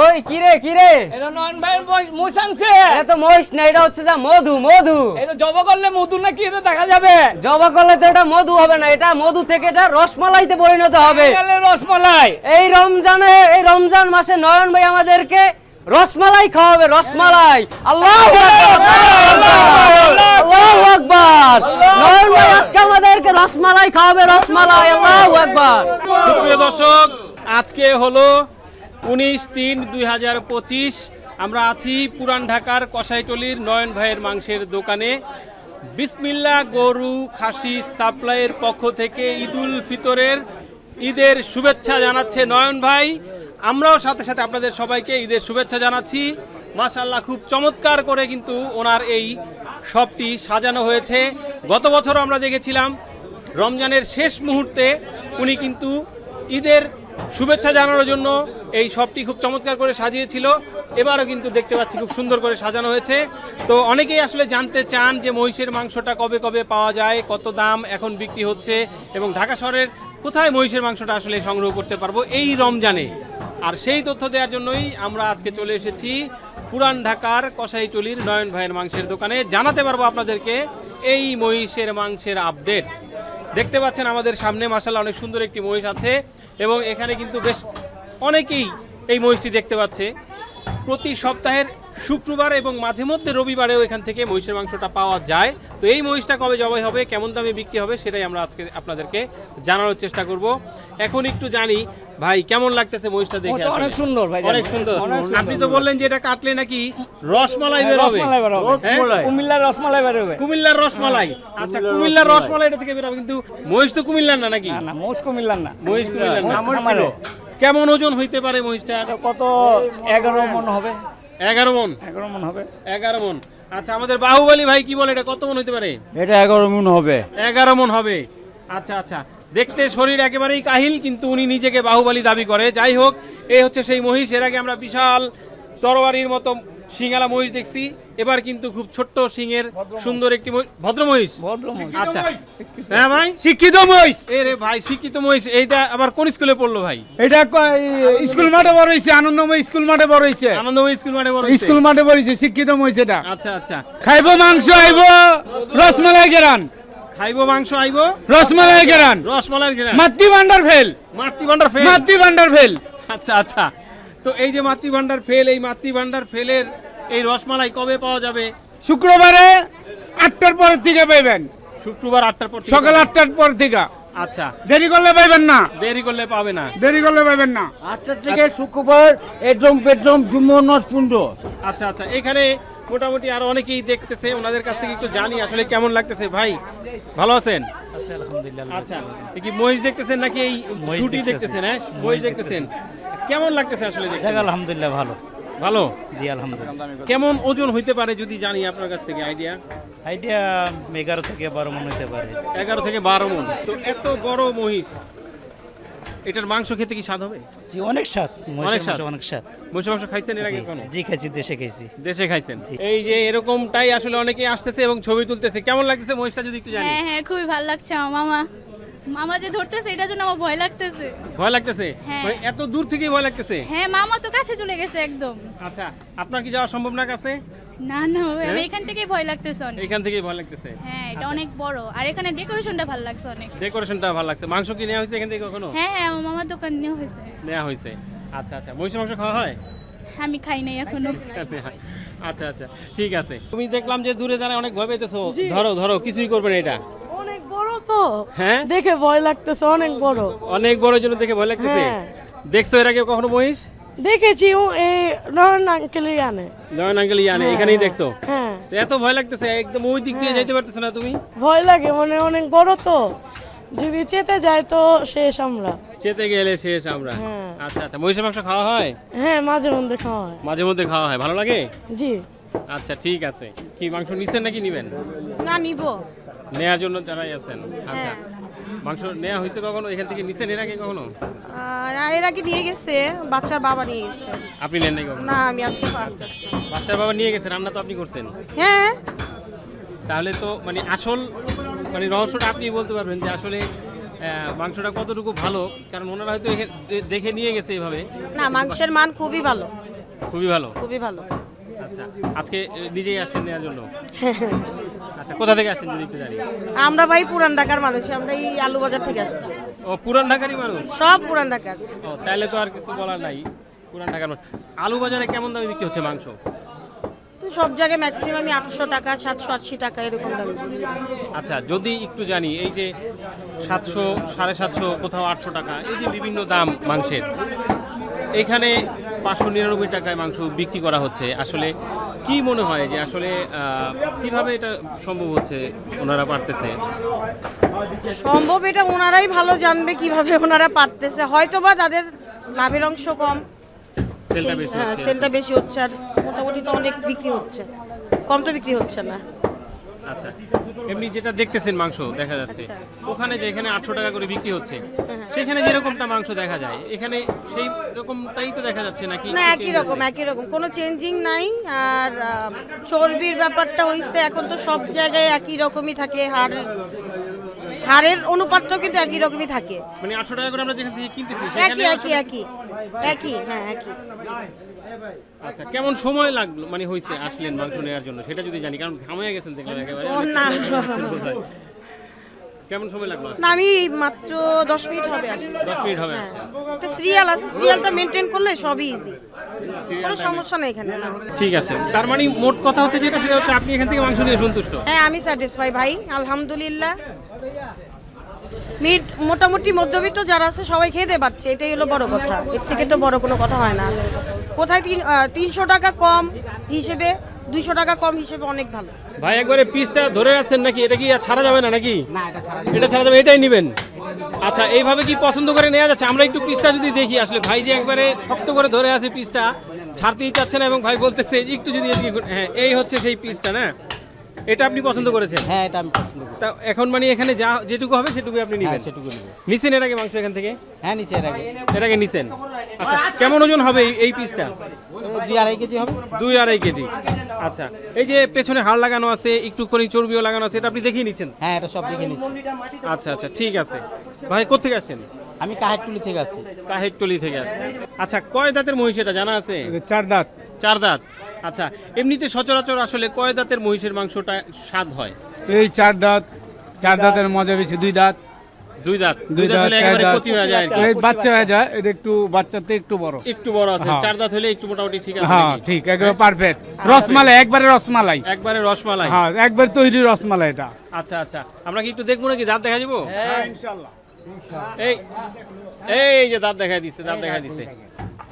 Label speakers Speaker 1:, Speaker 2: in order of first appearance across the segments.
Speaker 1: ওই কিরে কিরে
Speaker 2: এটা নয়ন ভাইয়ের মুস আনছে
Speaker 1: এটা তো মহিষ না এটা হচ্ছে যা মধু মধু।
Speaker 2: এটা জব করলে মধু না কি এটা দেখা যাবে?
Speaker 1: জবা করলে তো এটা মধু হবে না এটা মধু থেকে এটা রসমালাইতে পরিণত হবে।
Speaker 2: রসমালাই।
Speaker 1: এই রমজানে এই রমজান মাসে নয়ন ভাই আমাদেরকে রসমালাই খাওয়াবে রসমালাই। আল্লাহ আল্লাহু আকবার। নয়ন ভাই আজকে আমাদেরকে রসমালাই খাওয়াবে রসমালাই আল্লাহু আকবার।
Speaker 3: সুপ্রিয় দর্শক আজকে হলো উনিশ তিন দুই হাজার পঁচিশ। আমরা আছি পুরান ঢাকার কসাইটলির নয়ন ভাইয়ের মাংসের দোকানে। বিসমিল্লা গরু খাসি সাপ্লাইয়ের পক্ষ থেকে ঈদুল ফিতরের ঈদের শুভেচ্ছা জানাচ্ছে নয়ন ভাই। আমরাও সাথে সাথে আপনাদের সবাইকে ঈদের শুভেচ্ছা জানাচ্ছি। মাশাল্লাহ খুব চমৎকার করে কিন্তু ওনার এই শপটি সাজানো হয়েছে। গত বছর আমরা দেখেছিলাম, রমজানের শেষ মুহূর্তে উনি কিন্তু ঈদের শুভেচ্ছা জানানোর জন্য এই শপটি খুব চমৎকার করে সাজিয়েছিল। এবারও কিন্তু দেখতে পাচ্ছি খুব সুন্দর করে সাজানো হয়েছে। তো অনেকেই আসলে জানতে চান যে মহিষের মাংসটা কবে কবে পাওয়া যায়, কত দাম, এখন বিক্রি হচ্ছে এবং ঢাকা শহরের কোথায় মহিষের মাংসটা আসলে সংগ্রহ করতে পারব এই রমজানে। আর সেই তথ্য দেওয়ার জন্যই আমরা আজকে চলে এসেছি পুরান ঢাকার কসাইটলির নয়ন ভাইয়ের মাংসের দোকানে। জানাতে পারব আপনাদেরকে এই মহিষের মাংসের আপডেট। দেখতে পাচ্ছেন আমাদের সামনে মাসাল্লাহ অনেক সুন্দর একটি মহিষ আছে এবং এখানে কিন্তু বেশ অনেকেই এই মহিষটি দেখতে পাচ্ছে। প্রতি সপ্তাহের শুক্রবার এবং মাঝে মধ্যে রবিবারেও এখান থেকে মহিষের মাংসটা পাওয়া যায়। তো এই মহিষটা কবে জবাই হবে কেমন দামে বিক্রি হবে সেটাই আমরা আজকে আপনাদেরকে জানানোর চেষ্টা করব। এখন একটু জানি ভাই কেমন লাগতেছে মহিষটা দেখে
Speaker 2: অনেক সুন্দর ভাই
Speaker 3: অনেক সুন্দর। আপনি তো বললেন যে এটা কাটলে নাকি রসমালাই বের হবে।
Speaker 2: রসমালাই বের হবে।
Speaker 3: হ্যাঁ?
Speaker 2: কুমিল্লার রসমালাই বের হবে।
Speaker 3: কুমিল্লার রসমালাই। আচ্ছা কুমিল্লার রসমালাই। এটা থেকে বের হবে কিন্তু মহিষ তো কুমিল্লার না নাকি?
Speaker 2: না না মোষ কুমিল্লার না।
Speaker 3: মহিষ কুমিল্লার না। কেমন ওজন হইতে পারে মহিষটা
Speaker 2: কত? এগারো মন হবে।
Speaker 3: এগারো মন।
Speaker 2: এগারো মন হবে।
Speaker 3: এগারো মন। আচ্ছা আমাদের বাহুবলী ভাই কি বলে এটা? কত মন হতে পারে?
Speaker 4: এটা এগারো মন হবে।
Speaker 3: এগারো মন হবে। আচ্ছা আচ্ছা। দেখতে শরীর একেবারেই কাহিল কিন্তু উনি নিজেকে বাহুবলী দাবি করে। যাই হোক এই হচ্ছে সেই মহিষ। এর আগে আমরা বিশাল তরবারির মতো সিঙ্গালা মহিষ দেখছি। এবার কিন্তু খুব ছোট্ট সিংয়ের সুন্দর একটি ভদ্র মহিষ। আচ্ছা হ্যাঁ ভাই?
Speaker 4: শিক্ষিত মহিষ।
Speaker 3: এ রে ভাই শিক্ষিত মহিষ। এইটা আবার কোন স্কুলে পড়ল ভাই?
Speaker 4: এটা স্কুল মাঠে বড় হয়েছে আনন্দময় স্কুল মাঠে বড় হয়েছে
Speaker 3: আনন্দময় স্কুল মানে বড়
Speaker 4: স্কুল মাঠে বড় হয়েছে শিক্ষিত মহিষ এটা।
Speaker 3: আচ্ছা আচ্ছা।
Speaker 4: খাইবো মাংস আইব রসমালাই গেরান।
Speaker 3: খাইবো মাংস আইবো?
Speaker 4: রসমালাই গেরান।
Speaker 3: রসমালাইয়ের ঘেরা
Speaker 4: মাতৃ ভান্ডার ফেল।
Speaker 3: মাতৃ ভান্ডার ফেল।
Speaker 4: মাতৃ ভান্ডার ফেল।
Speaker 3: আচ্ছা আচ্ছা। তো এই যে মাতৃ ভান্ডার ফেল এই মাতৃ ভান্ডার ফেলের এই রসমালাই কবে পাওয়া যাবে?
Speaker 4: শুক্রবারে আটটার পর থেকে পাইবেন।
Speaker 3: শুক্রবার আটটার পর থেকে
Speaker 4: সকাল আটটার পর থেকে।
Speaker 3: আচ্ছা।
Speaker 4: দেরি করলে পাইবেন না।
Speaker 3: দেরি করলে পাবে না।
Speaker 4: দেরি করলে পাইবেন না।
Speaker 5: আটটা থেকে শুক্রবার একদম পেটম জুম্মো নস পুন্ড
Speaker 3: আচ্ছা আচ্ছা। এখানে মোটামুটি আরও অনেকেই দেখতেছে ওনাদের কাছ থেকে একটু জানি আসলে কেমন লাগতেছে। ভাই ভালো আছেন? আচ্ছা। এ কি মহিষ দেখতেছেন নাকি এই ছুটি দেখতেছেন হ্যাঁ? মহিষ দেখতেছেন? কেমন লাগতেছে আসলে দেখতে?
Speaker 6: আলহামদুলিল্লাহ ভালো।
Speaker 3: ভালো?
Speaker 6: জি আলহামদুলিল্লাহ।
Speaker 3: কেমন ওজন হইতে পারে যদি জানি আপনার কাছ থেকে আইডিয়া
Speaker 6: আইডিয়া এগারো থেকে বারো মন হতে পারে।
Speaker 3: এগারো থেকে বারো মন। তো এত বড় মহিষ এটার মাংস খেতে কি স্বাদ হবে?
Speaker 6: জি অনেক স্বাদ। মহিষের
Speaker 3: অনেক স্বাদ।
Speaker 6: মাংস অনেক স্বাদ।
Speaker 3: মহিষ মাংস খাইছেন এর আগে
Speaker 6: জি,
Speaker 3: কোনো
Speaker 6: জি খাইছি দেশে খাইছি।
Speaker 3: দেশে খাইছেন। জি। এই যে এরকমটাই আসলে অনেকে আসতেছে এবং ছবি তুলতেছে। কেমন লাগতেছে মহিষটা যদি একটু জানি
Speaker 7: হ্যাঁ হ্যাঁ খুবই ভালো লাগছে আমার মামা। মামা যে ধরতেছে এটার জন্য আমার ভয় লাগতেছে।
Speaker 3: ভয় লাগতেছে?
Speaker 7: হ্যাঁ।
Speaker 3: মানে এত দূর থেকেই ভয় লাগতেছে?
Speaker 7: হ্যাঁ মামা তো কাছে চলে গেছে একদম।
Speaker 3: আচ্ছা আপনার কি যাওয়া সম্ভব না কাছে?
Speaker 7: না না ভাই,
Speaker 3: হ্যাঁ?
Speaker 7: এখান থেকেই ভয় লাগতেছে অনেক।
Speaker 3: এখান থেকেই ভয় লাগতেছে?
Speaker 7: হ্যাঁ এটা অনেক বড়। আর এখানে ডেকোরেশনটা ভালো লাগছে অনেক।
Speaker 3: ডেকোরেশনটা ভালো লাগছে। মাংস কি নেওয়া হয়েছে এখান থেকে কখনো?
Speaker 7: হ্যাঁ হ্যাঁ আমার মামার দোকান নেওয়া হয়েছে।
Speaker 3: নেওয়া হয়েছে। আচ্ছা আচ্ছা মহিষ মাংস খাওয়া হয়?
Speaker 7: আমি খাই নাই এখনও।
Speaker 3: আচ্ছা আচ্ছা ঠিক আছে। তুমি দেখলাম যে দূরে দাঁড়ায় অনেক ভয় পেতেছো ধরো ধরো কিছুই করবে না এটা।
Speaker 8: বড় তো।
Speaker 3: হ্যাঁ?
Speaker 8: দেখে ভয় লাগতেছে অনেক বড়।
Speaker 3: অনেক বড় জন্য দেখে ভয় লাগতেছে?
Speaker 8: হ্যাঁ।
Speaker 3: দেখছ এর আগে কখনো মহিষ?
Speaker 8: দেখেছি ও এই নয়ন আঙ্কেলই আনে।
Speaker 3: জয়ন আঙ্কেল ইয়ানে এখানেই দেখছ?
Speaker 8: হ্যাঁ।
Speaker 3: এত ভয় লাগতেছে একদম ওই দিক দিয়ে যাইতে পারতেছো না তুমি?
Speaker 8: ভয় লাগে মানে অনেক বড় তো। যদি চেতে যায় তো শেষ আমরা।
Speaker 3: চেতে গেলে শেষ আমরা।
Speaker 8: হ্যাঁ।
Speaker 3: আচ্ছা আচ্ছা মহিষের মাংস খাওয়া হয়?
Speaker 8: হ্যাঁ মাঝে মধ্যে খাওয়া হয়।
Speaker 3: মাঝে মধ্যে খাওয়া হয় ভালো লাগে?
Speaker 8: জি।
Speaker 3: আচ্ছা ঠিক আছে। কি মাংস নিছেন নাকি নিবেন?
Speaker 8: না নিব।
Speaker 3: নেয়ার জন্য যারাই আছেন। আচ্ছা মাংস নেওয়া হয়েছে কখনো? এখান থেকে নিছেন এর আগে কখনো?
Speaker 8: এর আগে নিয়ে গেছে বাচ্চার বাবা নিয়ে গেছে।
Speaker 3: আপনি নেন নাই কখনো?
Speaker 8: না আমি আজকে ফার্স্ট
Speaker 3: বাচ্চার বাবা নিয়ে গেছে রান্না তো আপনি করছেন।
Speaker 8: হ্যাঁ।
Speaker 3: তাহলে তো মানে আসল মানে রহস্যটা আপনি বলতে পারবেন যে আসলে মাংসটা কতটুকু ভালো? কারণ ওনারা হয়তো দেখে নিয়ে গেছে এভাবে
Speaker 8: না মাংসের মান খুবই ভালো।
Speaker 3: খুবই ভালো?
Speaker 8: খুবই ভালো।
Speaker 3: আচ্ছা আজকে নিজেই আসেন নেওয়ার জন্য? আচ্ছা কোথা থেকে আসছেন যদি একটু জানি
Speaker 8: আমরা ভাই পুরান ঢাকার মানুষ আমরা এই আলু বাজার থেকে আসছি।
Speaker 3: ও পুরান ঢাকারই মানুষ?
Speaker 8: সব পুরান ঢাকার।
Speaker 3: ও তাহলে তো আর কিছু বলার নাই পুরান ঢাকার মানুষ। আলু বাজারে কেমন দামে বিক্রি হচ্ছে মাংস?
Speaker 8: তো সব জায়গায় ম্যাক্সিমাম আটশো টাকা সাতশো আশি টাকা এরকম দাম।
Speaker 3: আচ্ছা যদি একটু জানি এই যে সাতশো সাড়ে সাতশো কোথাও আটশো টাকা এই যে বিভিন্ন দাম মাংসের এখানে পাঁচশো নিরানব্বই টাকায় মাংস বিক্রি করা হচ্ছে। আসলে কি মনে হয় যে আসলে কীভাবে এটা সম্ভব হচ্ছে ওনারা পারতেছে?
Speaker 8: সম্ভব এটা ওনারাই ভালো জানবে কীভাবে ওনারা পারতেছে। হয়তো বা তাদের লাভের অংশ কম। হ্যাঁ সেলটা বেশি হচ্ছে আর মোটামুটি তো অনেক বিক্রি হচ্ছে। কম তো বিক্রি হচ্ছে না।
Speaker 3: আচ্ছা এমনি যেটা দেখতেছেন মাংস দেখা যাচ্ছে।
Speaker 8: আচ্ছা।
Speaker 3: ওখানে যে এখানে আটশো টাকা করে বিক্রি হচ্ছে সেখানে যেরকমটা মাংস দেখা যায় এখানে সেই রকমটাই তো দেখা যাচ্ছে নাকি?
Speaker 8: না একই রকম একই রকম। কোনো চেঞ্জিং নাই আর চর্বির ব্যাপারটা হইছে এখন তো সব জায়গায় একই রকমই থাকে হাড় হাড়ের অনুপাতটাও কিন্তু একই রকমই থাকে।
Speaker 3: মানে আটশো টাকা করে আমরা যেখান থেকে কিনতেছি
Speaker 8: একই একই একই একই হ্যাঁ একই।
Speaker 3: আচ্ছা কেমন সময় লাগল? মানে হয়েছে আসলেন মাংস নেওয়ার জন্য? সেটা যদি জানি কারণ ঘামিয়ে গেছেন দেখলাম একেবারে।
Speaker 8: না।
Speaker 3: কেমন সময় লাগল
Speaker 8: না আমি মাত্র দশ মিনিট হবে আসছি
Speaker 3: মিনিট হবে
Speaker 8: হ্যাঁ। একটা সিরিয়াল আছে সিরিয়ালটা মেনটেন করলে সবই ইজি কোনো সমস্যা নেই এখানে না।
Speaker 3: ঠিক আছে। তার মানে মোট কথা হচ্ছে যেটা সেটা হচ্ছে আপনি এখান থেকে মাংস নিয়ে সন্তুষ্ট?
Speaker 8: হ্যাঁ আমি স্যাটিসফাই ভাই আলহামদুলিল্লাহ। মিড মোটামুটি মধ্যবিত্ত যারা আছে সবাই খেয়ে খেতে পারছে। এটাই হলো বড় কথা। এর থেকে তো বড় কোনো কথা হয় না। কোথায় তিন তিনশো টাকা কম হিসেবে দুইশো টাকা কম হিসেবে অনেক ভালো।
Speaker 3: ভাই একবারে পিসটা ধরে আছেন নাকি? এটা কি আর ছাড়া যাবে না নাকি? এটা ছাড়া যাবে এটাই নেবেন। আচ্ছা এইভাবে কি পছন্দ করে নেওয়া যাচ্ছে? আমরা একটু পিসটা যদি দেখি আসলে। ভাই যে একবারে শক্ত করে ধরে আছে পিসটা ছাড়তেই চাচ্ছে না এবং ভাই বলতেছে একটু যদি হ্যাঁ এই হচ্ছে সেই পিসটা না? এটা আপনি পছন্দ করেছেন?
Speaker 1: হ্যাঁ এটা আমি পছন্দ করি
Speaker 3: তা এখন মানে এখানে যা যেটুকু হবে সেটুকু আপনি নেবেন?
Speaker 1: সেটুকু নেব
Speaker 3: নিছেন এর আগে মাংস এখান থেকে?
Speaker 1: হ্যাঁ নিচে এর আগে।
Speaker 3: এর আগে নিছেন? আচ্ছা কেমন ওজন হবে এই- এই পিসটা
Speaker 1: দুই আড়াই কেজি হবে।
Speaker 3: দুই আড়াই কেজি। আচ্ছা এই যে পেছনে হাড় লাগানো আছে একটু করে চর্বিও লাগানো আছে এটা আপনি দেখিয়ে নিচ্ছেন?
Speaker 1: হ্যাঁ এটা সব দেখে নিচ্ছি।
Speaker 3: আচ্ছা আচ্ছা ঠিক আছে। ভাই কোথেকে আসছেন?
Speaker 1: আমি কাহেরটুলি থেকে আসছি।
Speaker 3: কাহেরটলি থেকে আসছেন। আচ্ছা কয় দাঁতের মহিষ এটা জানা আছে?
Speaker 4: চার দাঁত।
Speaker 3: চার দাঁত। আচ্ছা এমনিতে সচরাচর আসলে কয় দাঁতের মহিষের মাংসটা স্বাদ হয়?
Speaker 4: এই চার দাঁত চার দাঁতের মজা বেশি দুই দাঁত।
Speaker 3: দুই দাঁত?
Speaker 4: দুই
Speaker 3: দুই দাঁত
Speaker 4: দাঁত
Speaker 3: হলে একেবারে কচি হয়ে যায়
Speaker 4: এই বাচ্চা হয়ে যায় এটা একটু বাচ্চাতে একটু বড়।
Speaker 3: একটু বড় আছে
Speaker 4: হ্যাঁ।
Speaker 3: চার দাঁত হলে একটু মোটামুটি ঠিক আছে
Speaker 4: হ্যাঁ? ঠিক একবার পারফেক্ট রসমালাই একবারে রসমালাই।
Speaker 3: একবারে রসমালাই।
Speaker 4: হ্যাঁ একবার তৈরি রসমালাই এটা।
Speaker 3: আচ্ছা আচ্ছা। আমরা কি একটু দেখব নাকি? দাঁত দেখা যাব
Speaker 4: হ্যাঁ ইনশাল্লাহ।
Speaker 3: এই এই যে দাঁত দেখা দিচ্ছে দাঁত দেখা দিচ্ছে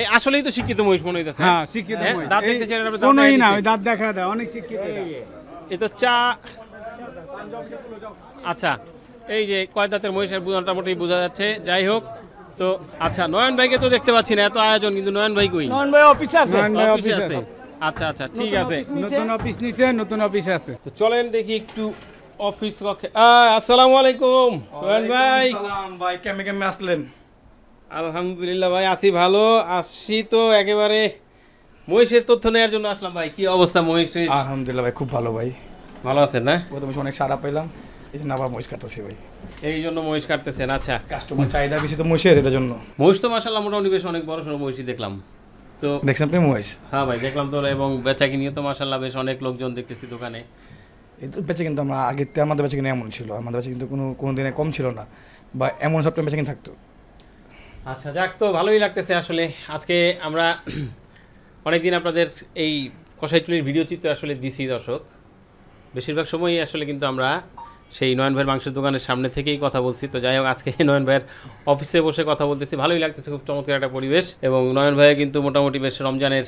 Speaker 3: এই আসলেই তো শিক্ষিত মহিষ মনে হইতেছে।
Speaker 4: হ্যাঁ শিক্ষিত
Speaker 3: হ্যাঁ,
Speaker 4: মহিষ।
Speaker 3: দাঁত দেখতে চাই আপনি
Speaker 4: কোনোই না ওই দাঁত দেখা দেয় অনেক শিক্ষিত এরা।
Speaker 3: এ তো চা আচ্ছা এই যে কয় দাঁতের মহিষের মোটামুটি বোঝা যাচ্ছে। যাই হোক তো আচ্ছা নয়ন ভাইকে তো দেখতে পাচ্ছি না এত আয়োজন কিন্তু নয়ন ভাই কই?
Speaker 2: নয়ন ভাই অফিস আছে।
Speaker 4: নয়ন ভাই
Speaker 3: অফিসে
Speaker 4: অফিসে
Speaker 3: আছে।
Speaker 4: আছে।
Speaker 3: আচ্ছা আচ্ছা ঠিক আছে।
Speaker 4: নতুন অফিস নিছে নতুন অফিসে আছে।
Speaker 3: তো চলেন দেখি একটু অফিস কক্ষে। আসসালামু আলাইকুম। নয়ন ভাই।
Speaker 2: ভাই কেমনে কেমনে আসলেন?
Speaker 3: আলহামদুলিল্লাহ ভাই আসি ভালো। আসছি তো একেবারে মহিষের তথ্য নেওয়ার জন্য আসলাম ভাই। কি অবস্থা মহিষ
Speaker 2: আলহামদুলিল্লাহ ভাই খুব ভালো ভাই।
Speaker 3: ভালো আছেন না?
Speaker 2: প্রথমে অনেক সারা পেলাম এই জন্য আবার মহিষ কাটতেছি ভাই।
Speaker 3: এই জন্য মহিষ কাটতেছেন আচ্ছা।
Speaker 2: কাস্টমার চাহিদা বেশি তো মহিষের এটার জন্য।
Speaker 3: মহিষ তো মাসাল্লাহ মোটামুটি বেশ অনেক বড় সড়ো মহিষই দেখলাম। তো
Speaker 2: দেখছেন আপনি মহিষ?
Speaker 3: হ্যাঁ ভাই দেখলাম তো এবং বেচা কিনিয়ে তো মাসাল্লাহ বেশ অনেক লোকজন দেখতেছি দোকানে।
Speaker 2: বেচে কিন্তু আমরা থেকে আমাদের বেচে কিনে এমন ছিল। আমাদের বেচে কিন্তু কোনো কোনো দিনে কম ছিল না। বা এমন সবটা বেচে কিনে থাকতো।
Speaker 3: আচ্ছা যাক তো ভালোই লাগতেছে আসলে। আজকে আমরা অনেকদিন আপনাদের এই কষাইটুলির ভিডিও চিত্র আসলে দিছি দর্শক। বেশিরভাগ সময়ই আসলে কিন্তু আমরা সেই নয়ন ভাইয়ের মাংসের দোকানের সামনে থেকেই কথা বলছি। তো যাই হোক আজকে নয়ন ভাইয়ের অফিসে বসে কথা বলতেছি। ভালোই লাগতেছে খুব চমৎকার একটা পরিবেশ। এবং নয়ন ভাইয়া কিন্তু মোটামুটি বেশ রমজানের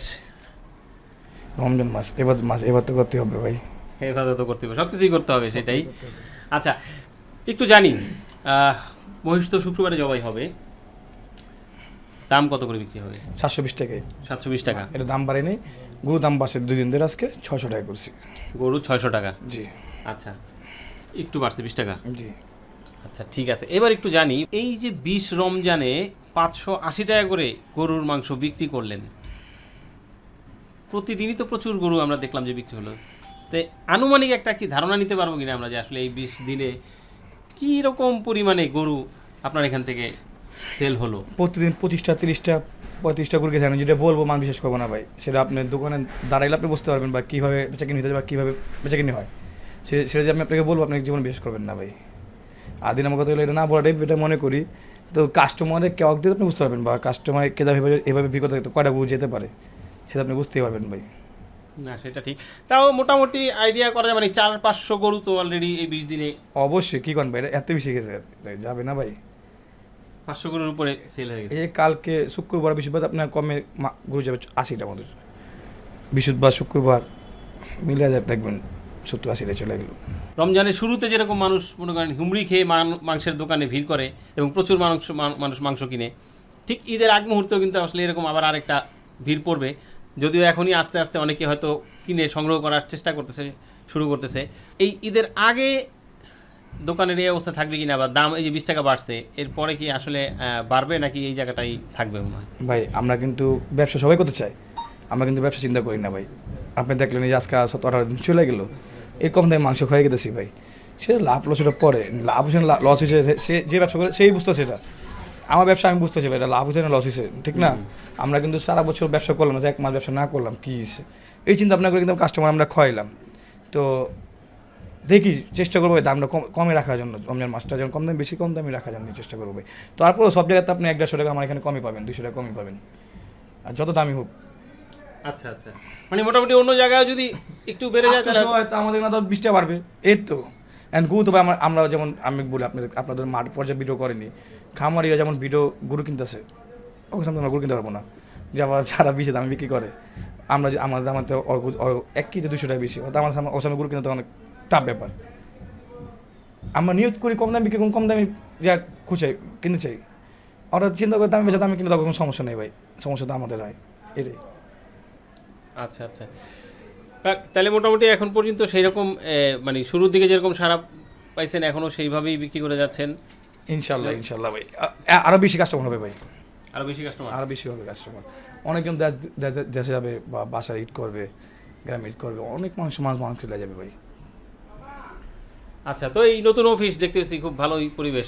Speaker 2: রমজান মাস এবার মাস এবার তো করতে হবে ভাই।
Speaker 3: হেফাজত তো করতে হবে সব কিছুই করতে হবে সেটাই। আচ্ছা একটু জানি মহিষ তো শুক্রবারে জবাই হবে। দাম কত করে বিক্রি হবে?
Speaker 2: সাতশো বিশ টাকায়।
Speaker 3: সাতশো বিশ টাকা।
Speaker 2: এটা দাম বাড়েনি গুরু দাম বাড়ছে দুই দিন ধরে আজকে ছশো টাকা করছি।
Speaker 3: গরু ছয়শো টাকা?
Speaker 2: জি।
Speaker 3: আচ্ছা একটু বাড়ছে বিশ টাকা?
Speaker 2: জি।
Speaker 3: আচ্ছা ঠিক আছে। এবার একটু জানি এই যে বিশ রমজানে পাঁচশো আশি টাকা করে গরুর মাংস বিক্রি করলেন প্রতিদিনই তো প্রচুর গরু আমরা দেখলাম যে বিক্রি হলো। তো আনুমানিক একটা কি ধারণা নিতে পারব কিনা আমরা যে আসলে এই বিশ দিনে কী রকম পরিমাণে গরু আপনার এখান থেকে সেল হলো?
Speaker 2: প্রতিদিন পঁচিশটা, তিরিশটা, পঁয়ত্রিশটা গরু গেছে। যেটা বলব, মান বিশ্বাস করব না ভাই। সেটা আপনি দোকানে দাঁড়াইলে আপনি বুঝতে পারবেন বা কীভাবে বেচাকিনি হতে বা কীভাবে বেচাকিনি হয়। সে, সেটা যে আমি আপনাকে বলব, আপনি জীবন বিশেষ করবেন না ভাই। আদিন আমার কথা এটা না বলাটাই এটা মনে করি। তো কাস্টমারের কেউ দিয়ে আপনি বুঝতে পারবেন বা কাস্টমার কেদা এভাবে এভাবে বিগত কয়টা গরু যেতে পারে, সেটা আপনি বুঝতেই পারবেন ভাই।
Speaker 3: না সেটা ঠিক। তাও মোটামুটি আইডিয়া করা যায় মানে চার পাঁচশো গরু তো অলরেডি এই বিশ দিনে
Speaker 2: অবশ্যই কী করেন ভাই এত বেশি গেছে যাবে না ভাই।
Speaker 3: পাঁচশো গরুর উপরে সেল হয়ে গেছে।
Speaker 2: এই কালকে শুক্রবার বৃহস্পতিবার আপনার কমে গরু যাবে আশিটা মতো। বৃহস্পতিবার শুক্রবার মিলে যায় দেখবেন সত্তর আশিটা চলে গেলো।
Speaker 3: রমজানের শুরুতে যেরকম মানুষ মনে করেন হুমড়ি খেয়ে মাংসের দোকানে ভিড় করে এবং প্রচুর মাংস মানুষ মাংস কিনে ঠিক ঈদের আগ মুহূর্তেও কিন্তু আসলে এরকম আবার আরেকটা ভিড় পড়বে। যদিও এখনই আস্তে আস্তে অনেকে হয়তো কিনে সংগ্রহ করার চেষ্টা করতেছে, শুরু করতেছে। এই ঈদের আগে দোকানের এই অবস্থা থাকবে কিনা বা দাম এই যে বিশ টাকা বাড়ছে এরপরে কি আসলে বাড়বে নাকি এই জায়গাটাই থাকবে
Speaker 2: ভাই, আমরা কিন্তু ব্যবসা সবাই করতে চাই। আমরা কিন্তু ব্যবসা চিন্তা করি না ভাই। আপনি দেখলেন এই আজকে সত আঠারো দিন চলে গেলো। এই কম দামে মাংস খেয়ে গেতেছি ভাই। সেটা লাভ লস পরে, লাভ হচ্ছে লস হয়েছে সে- যে ব্যবসা করে, সেই বুঝতেছে এটা। আমার ব্যবসা আমি বুঝতে চাই এটা লাভ হচ্ছে না লস হয়েছে ঠিক না? আমরা কিন্তু সারা বছর ব্যবসা করলাম না যে এক মাস ব্যবসা না করলাম কী হয়েছে? এই চিন্তা ভাবনা করে কিন্তু কাস্টমার আমরা খাওয়াইলাম তো দেখি চেষ্টা করব দামটা কম কমে রাখার জন্য রমজান মাছটা যেন কম দামে বেশি কম দামে রাখার জন্য চেষ্টা করব ভাই। তারপরেও সব জায়গাতে আপনি এক দেড়শো টাকা আমার এখানে কমই পাবেন দুশো টাকা কমই পাবেন। আর যত দামি হোক।
Speaker 3: আচ্ছা আচ্ছা। মানে মোটামুটি অন্য জায়গায় যদি একটু বেড়ে যায় তাহলে
Speaker 2: আমাদের না তো বিশটা বাড়বে এই তো। অ্যান্ড গরু তো ভাই আমার আমরা যেমন আমি বলি আপনাদের আপনাদের মাঠ পর্যায়ে ভিডিও করেনি। খামারিরা যেমন ভিডিও গরু কিনতেছে ওকে সামনে আমরা গরু কিনতে পারব না। যে আবার যারা বেশি দামে বিক্রি করে আমরা যে আমাদের আমাদের এক কেজি দুশো টাকা বেশি হয়তো আমার সামনে ওর সামনে গরু কিনতে অনেক টাফ ব্যাপার। আমরা নিয়ত করি কম দামে বিক্রি করি, কম দামে যা খুঁজে কিনতে চাই। ওরা চিন্তা করে দামে বেশি দামে কিনলে তখন কোনো সমস্যা নেই ভাই সমস্যা তো আমাদের হয় এটাই।
Speaker 3: আচ্ছা আচ্ছা। তাহলে মোটামুটি এখন পর্যন্ত সেই রকম মানে শুরুর দিকে যেরকম সারা পাইছেন এখনও সেইভাবেই বিক্রি করে যাচ্ছেন?
Speaker 2: ইনশাল্লাহ ইনশাল্লাহ ভাই। আ- আ- আরও বেশি কাস্টমার হবে ভাই।
Speaker 3: আরও বেশি কাস্টমার
Speaker 2: আরও বেশি হবে কাস্টমার অনেকজন দেশ- যাবে বা বাসায় ইট করবে গ্রামে ইট করবে অনেক মানুষ মানুষ মানুষ চলে যাবে ভাই।
Speaker 3: আচ্ছা তো এই নতুন অফিস দেখতে পাচ্ছি খুব ভালোই পরিবেশ।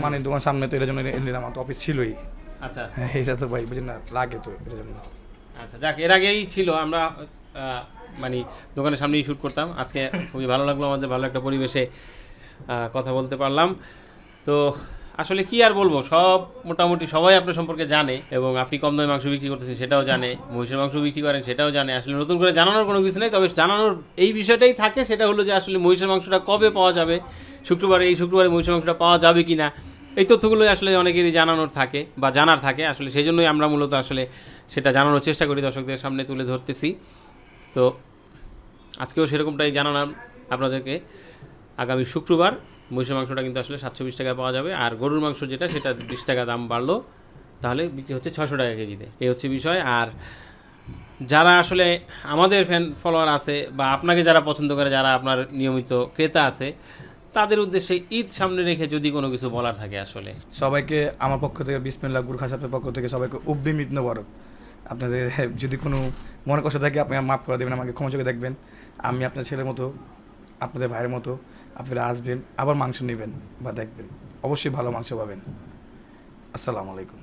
Speaker 2: মানে তোমার সামনে তো এটার জন্য এনে দিলাম আমার তো অফিস ছিলই।
Speaker 3: আচ্ছা।
Speaker 2: হ্যাঁ এটা তো ভাই বুঝেন না লাগে তো এটার জন্য।
Speaker 3: আচ্ছা যাক এর আগেই ছিল আমরা মানে দোকানের সামনেই শ্যুট করতাম। আজকে খুবই ভালো লাগল আমাদের, ভালো একটা পরিবেশে কথা বলতে পারলাম। তো আসলে কি আর বলব, সব মোটামুটি সবাই আপনার সম্পর্কে জানে এবং আপনি কম দামে মাংস বিক্রি করতেছেন সেটাও জানে, মহিষের মাংস বিক্রি করেন সেটাও জানে। আসলে নতুন করে জানানোর কোনো কিছু নেই, তবে জানানোর এই বিষয়টাই থাকে, সেটা হলো যে আসলে মহিষের মাংসটা কবে পাওয়া যাবে, শুক্রবারে, এই শুক্রবারে মহিষের মাংসটা পাওয়া যাবে কি না এই তথ্যগুলো আসলে অনেকেরই জানানোর থাকে বা জানার থাকে। আসলে সেই জন্যই আমরা মূলত আসলে সেটা জানানোর চেষ্টা করি দর্শকদের সামনে তুলে ধরতেছি। তো আজকেও সেরকমটাই জানালাম আপনাদেরকে। আগামী শুক্রবার মহিষের মাংসটা কিন্তু আসলে সাতশো বিশ টাকা পাওয়া যাবে। আর গরুর মাংস যেটা, সেটা বিশ টাকা দাম বাড়লো। তাহলে বিক্রি হচ্ছে ছশো টাকা কেজিতে। এই হচ্ছে বিষয়। আর যারা আসলে আমাদের ফ্যান ফলোয়ার আছে বা আপনাকে যারা পছন্দ করে, যারা আপনার নিয়মিত ক্রেতা আছে, তাদের উদ্দেশ্যে ঈদ সামনে রেখে যদি কোনো কিছু বলার থাকে আসলে।
Speaker 2: সবাইকে আমার পক্ষ থেকে বিসমিল্লা গুরু খাসাপের পক্ষ থেকে সবাইকে উব্বি বরক আপনাদের যদি কোনো মনে কষ্ট থাকে, আপনি মাফ করে দেবেন, আমাকে ক্ষমা চোখে দেখবেন। আমি আপনার ছেলের মতো, আপনাদের ভাইয়ের মতো আপনারা আসবেন, আবার মাংস নেবেন বা দেখবেন। অবশ্যই ভালো মাংস পাবেন। আসসালামু আলাইকুম।